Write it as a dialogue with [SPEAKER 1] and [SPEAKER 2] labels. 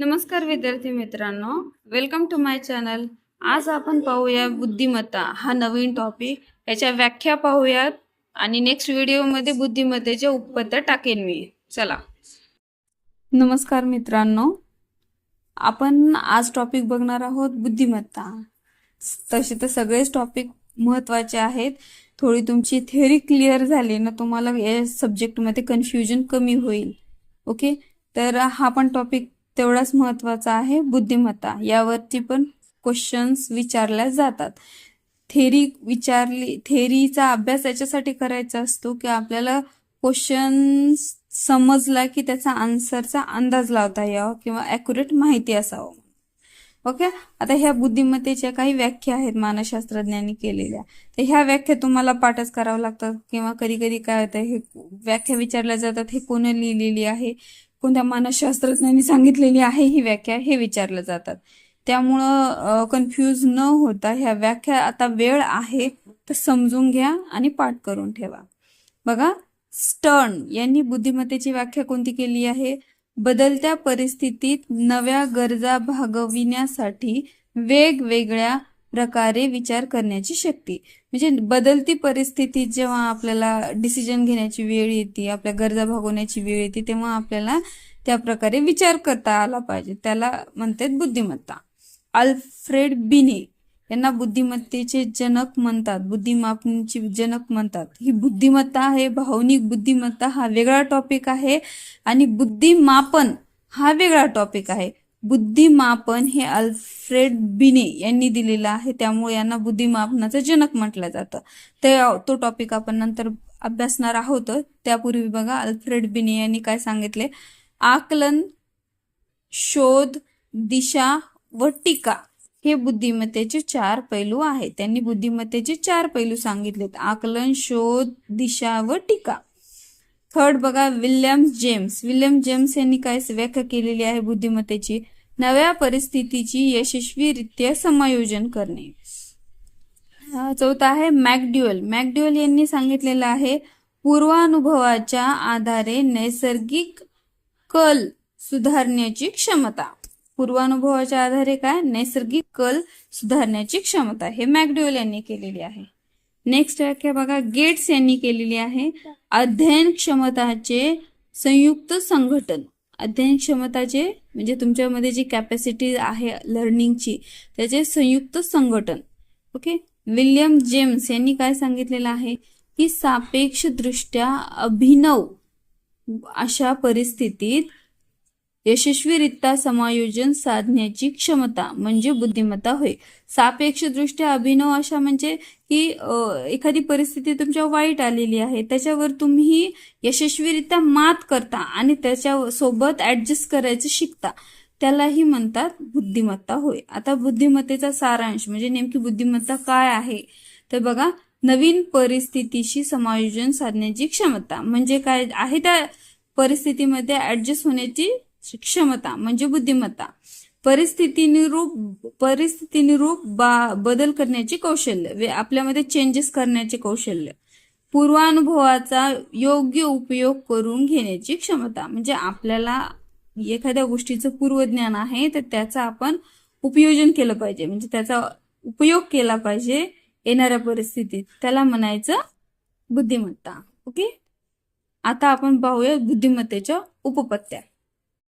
[SPEAKER 1] नमस्कार विद्यार्थी मित्रांनो. वेलकम टू माय चॅनल आज आपण पाहूया बुद्धिमत्ता. हा नवीन टॉपिक याच्या व्याख्या पाहूयात आणि नेक्स्ट व्हिडिओमध्ये बुद्धिमत्तेच्या उत्पत्त्या टाकेन मी. चला. नमस्कार मित्रांनो. आपण आज टॉपिक बघणार आहोत बुद्धिमत्ता. तसे तर सगळेच टॉपिक महत्त्वाचे आहेत. थोडी तुमची थेअरी क्लिअर झाली ना तुम्हाला या सब्जेक्टमध्ये कन्फ्युजन कमी होईल. ओके तर हा पण टॉपिक तेवढाच महत्त्वाचा आहे बुद्धिमत्ता. यावरती पण क्वेश्चन्स विचारल्या जातात. थेरी विचारली थेरीचा अभ्यास याच्यासाठी करायचा असतो की आपल्याला क्वेश्चन समजला की त्याचा आन्सरचा अंदाज लावता यावा किंवा ॲक्युरेट माहिती असावं. ओके आता ह्या बुद्धिमत्तेच्या काही व्याख्या आहेत मानसशास्त्रज्ञांनी केलेल्या. तर ह्या व्याख्या तुम्हाला पाठच करावं लागतात किंवा कधी कधी काय होतं हे व्याख्या विचारल्या जातात हे कोणी लिहिलेली आहे? कोणत्या मानसशास्त्रज्ञांनी सांगितलेली आहे ही व्याख्या हे विचारलं जातात. त्यामुळं कन्फ्यूज न होता ह्या व्याख्या आता वेळ आहे तर समजून घ्या आणि पाठ करून ठेवा. बघा स्टर्न यांनी बुद्धिमत्तेची व्याख्या कोणती केली आहे? बदलत्या परिस्थितीत नव्या गरजा भागविण्यासाठी वेगवेगळ्या प्रकारे विचार करण्याची शक्ती. म्हणजे बदलती परिस्थिती जेव्हा आपल्याला डिसिजन घेण्याची वेळ येते आपल्या गरजा भागवण्याची वेळ येते तेव्हा आपल्याला त्या प्रकारे विचार करता आला पाहिजे. त्याला म्हणतात बुद्धिमत्ता. अल्फ्रेड बिने यांना बुद्धिमत्तेचे जनक म्हणतात. बुद्धिमापनीचे जनक म्हणतात. ही बुद्धिमत्ता आहे भावनिक बुद्धिमत्ता हा वेगळा टॉपिक आहे आणि बुद्धिमापन हा वेगळा टॉपिक आहे. बुद्धिमापन हे अल्फ्रेड बिने यांनी दिलेलं आहे. त्यामुळे यांना बुद्धिमापनाचं जनक म्हटलं जातं. ते तो टॉपिक आपण नंतर अभ्यासणार आहोत. त्यापूर्वी बघा अल्फ्रेड बिने यांनी काय सांगितले? आकलन शोध दिशा व टीका हे बुद्धिमत्तेचे चार पैलू आहेत. त्यांनी बुद्धिमत्तेचे चार पैलू सांगितलेत. आकलन शोध दिशा व टीका. थर्ड बघा विल्यम जेम्स. विल्यम जेम्स यांनी काय व्याख्या केलेली आहे बुद्धिमत्तेची? नव्या परिस्थितीची यशस्वीरित्या समायोजन करणे. चौथा आहे मॅकड्युअल मॅकड्युअल यांनी सांगितलेलं आहे पूर्वानुभवाच्या आधारे नैसर्गिक कल सुधारण्याची क्षमता. पूर्वानुभवाच्या आधारे काय? नैसर्गिक कल सुधारण्याची क्षमता. हे मॅकड्युअल यांनी केलेली आहे. नेक्स्ट व्याख्या बघा गेट्स यांनी केलेली आहे. अध्ययन क्षमताचे संयुक्त संघटन. अध्ययन क्षमताचे म्हणजे तुमच्यामध्ये जी कॅपॅसिटी आहे लर्निंगची त्याचे संयुक्त संघटन. ओके विल्यम जेम्स यांनी काय सांगितलेलं आहे? की सापेक्षदृष्ट्या अभिनव अशा परिस्थितीत यशस्वीरित्या समायोजन साधण्याची क्षमता म्हणजे बुद्धिमत्ता होय. सापेक्षदृष्ट्या अभिनव अशा म्हणजे की एखादी परिस्थिती तुमच्या वाईट आलेली आहे त्याच्यावर तुम्ही यशस्वीरित्या मात करता आणि त्याच्या सोबत ऍडजस्ट करायचं शिकता. त्यालाही म्हणतात बुद्धिमत्ता होय. आता बुद्धिमत्तेचा सारांश म्हणजे नेमकी बुद्धिमत्ता काय आहे? तर बघा नवीन परिस्थितीशी समायोजन साधण्याची क्षमता म्हणजे काय आहे? त्या परिस्थितीमध्ये ऍडजस्ट होण्याची क्षमता म्हणजे बुद्धिमत्ता. परिस्थितीनुरूप परिस्थितीनुरूप बदल करण्याचे कौशल्य. आपल्यामध्ये चेंजेस करण्याचे कौशल्य. पूर्वानुभवाचा योग्य उपयोग करून घेण्याची क्षमता. म्हणजे आपल्याला एखाद्या गोष्टीचं पूर्वज्ञान आहे तर त्याचा आपण उपयोजन केलं पाहिजे. म्हणजे त्याचा उपयोग केला पाहिजे येणाऱ्या परिस्थितीत. त्याला म्हणायचं बुद्धिमत्ता. ओके? आता आपण पाहूया बुद्धिमत्तेच्या उपपत्त्या.